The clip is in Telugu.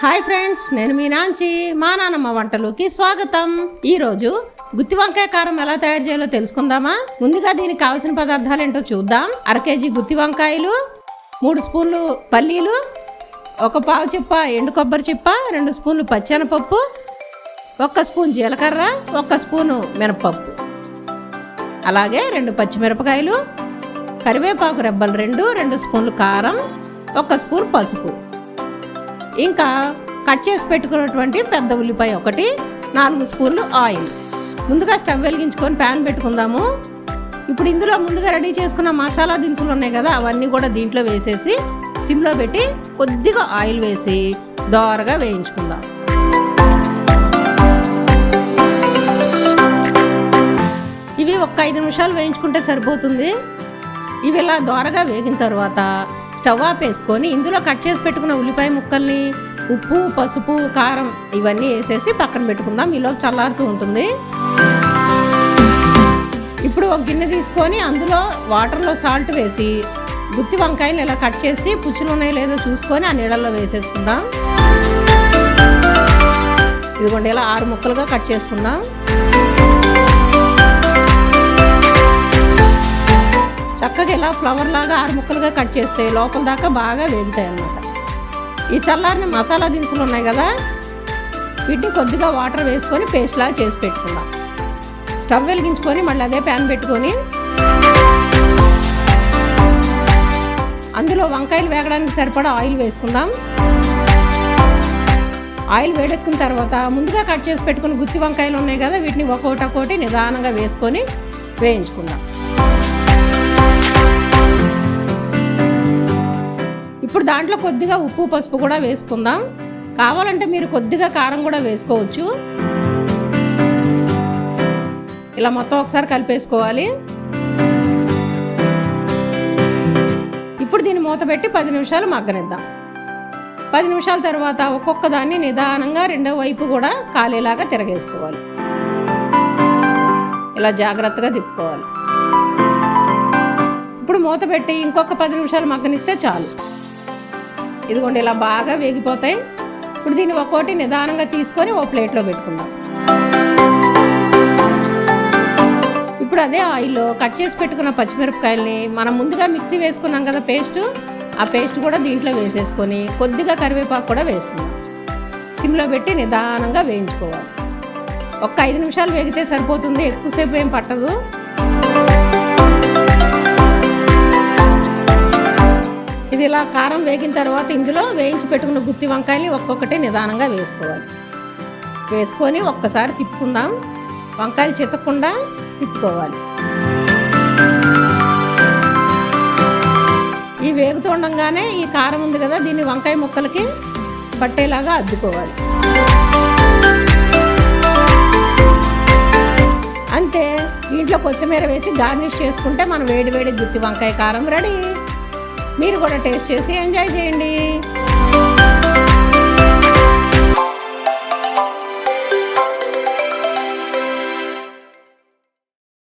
హాయ్ ఫ్రెండ్స్ నేను మీ నాంచి మా నానమ్మ వంటలోకి స్వాగతం. ఈరోజు గుత్తి వంకాయ కారం ఎలా తయారు చేయాలో తెలుసుకుందామా? ముందుగా దీనికి కావాల్సిన పదార్థాలు ఏంటో చూద్దాం. అర కేజీ గుత్తి వంకాయలు మూడు స్పూన్లు పల్లీలు ఒక పావు చిప్ప ఎండు కొబ్బరి చిప్ప రెండు స్పూన్లు పచ్చెనపప్పు ఒక్క స్పూన్ జీలకర్ర ఒక్క స్పూను మినపప్పు. అలాగే రెండు పచ్చిమిరపకాయలు కరివేపాకు రెబ్బలు రెండు రెండు స్పూన్లు కారం ఒక్క స్పూన్ పసుపు. ఇంకా కట్ చేసి పెట్టుకున్నటువంటి పెద్ద ఉల్లిపాయ ఒకటి నాలుగు స్పూన్లు ఆయిల్. ముందుగా స్టవ్ వెలిగించుకొని ప్యాన్ పెట్టుకుందాము. ఇప్పుడు ఇందులో ముందుగా రెడీ చేసుకున్న మసాలా దినుసులు ఉన్నాయి కదా అవన్నీ కూడా దీంట్లో వేసేసి సిమ్లో పెట్టి కొద్దిగా ఆయిల్ వేసి దోరగా వేయించుకుందాం. ఇవి ఒక్క ఐదు నిమిషాలు వేయించుకుంటే సరిపోతుంది. ఇవి ఇలా దోరగా వేగిన తర్వాత స్టవ్ ఆపేసుకొని ఇందులో కట్ చేసి పెట్టుకున్న ఉల్లిపాయ ముక్కల్ని ఉప్పు పసుపు కారం ఇవన్నీ వేసేసి పక్కన పెట్టుకుందాం. ఈలో చల్లారుతూ ఉంటుంది. ఇప్పుడు ఒక గిన్నె తీసుకొని అందులో వాటర్లో సాల్ట్ వేసి గుత్తి వంకాయలు ఇలా కట్ చేసి పుచ్చులు ఉన్నాయో లేదో చూసుకొని ఆ నీళ్ళల్లో వేసేసుకుందాం. ఇదిగోండి ఇలా ఆరు ముక్కలుగా కట్ చేసుకుందాం. చక్కగా ఇలా ఫ్లవర్ లాగా ఆరు ముక్కలుగా కట్ చేస్తే లోపల దాకా బాగా వేగుతాయి అన్నమాట. ఈ చల్లారిన మసాలా దినుసులు ఉన్నాయి కదా వీటిని కొద్దిగా వాటర్ వేసుకొని పేస్ట్లాగా చేసి పెట్టుకుందాం. స్టవ్ వెలిగించుకొని మళ్ళీ అదే ప్యాన్ పెట్టుకొని అందులో వంకాయలు వేగడానికి సరిపడా ఆయిల్ వేసుకుందాం. ఆయిల్ వేడెక్కిన తర్వాత ముందుగా కట్ చేసి పెట్టుకుని గుత్తి వంకాయలు ఉన్నాయి కదా వీటిని ఒక్కొక్కటి ఒక్కొక్కటి నిదానంగా వేసుకొని వేయించుకుందాం. దాంట్లో కొద్దిగా ఉప్పు పసుపు కూడా వేసుకుందాం. కావాలంటే మీరు కొద్దిగా కారం కూడా వేసుకోవచ్చు. ఇలా మొత్తం ఒకసారి కలిపేసుకోవాలి. ఇప్పుడు దీన్ని మూత పెట్టి పది నిమిషాలు మగ్గనిద్దాం. పది నిమిషాల తర్వాత ఒక్కొక్క దాన్ని నిదానంగా రెండో వైపు కూడా కాలేలాగా తిరగేసుకోవాలి. ఇలా జాగ్రత్తగా తిప్పుకోవాలి. ఇప్పుడు మూత పెట్టి ఇంకొక పది నిమిషాలు మగ్గనిస్తే చాలు. ఇదిగోండి ఇలా బాగా వేగిపోతాయి. ఇప్పుడు దీన్ని ఒక్కోటి నిదానంగా తీసుకొని ఓ ప్లేట్లో పెట్టుకుందాం. ఇప్పుడు అదే ఆయిల్లో కట్ చేసి పెట్టుకున్న పచ్చిమిరపకాయల్ని మనం ముందుగా మిక్సీ వేసుకున్నాం కదా పేస్ట్ ఆ పేస్ట్ కూడా దీంట్లో వేసేసుకొని కొద్దిగా కరివేపాకు కూడా వేసుకుందాం. సిమ్లో పెట్టి నిదానంగా వేయించుకోవాలి. ఒక్క ఐదు నిమిషాలు వేగితే సరిపోతుంది ఎక్కువసేపు ఏం పట్టదు. ఇది ఇలా కారం వేగిన తర్వాత ఇందులో వేయించి పెట్టుకున్న గుత్తి వంకాయని ఒక్కొక్కటి నిదానంగా వేసుకోవాలి. వేసుకొని ఒక్కసారి తిప్పుకుందాం. వంకాయలు చితకుండా తిప్పుకోవాలి. ఈ వేగుతుండగానే ఈ కారం ఉంది కదా దీన్ని వంకాయ ముక్కలకి పట్టేలాగా అద్దుకోవాలి. అంతే. దీంట్లో కొత్తిమీర వేసి గార్నిష్ చేసుకుంటే మనం వేడి వేడి గుత్తి వంకాయ కారం రెడీ. మీరు కూడా టేస్ట్ చేసి ఎంజాయ్ చేయండి.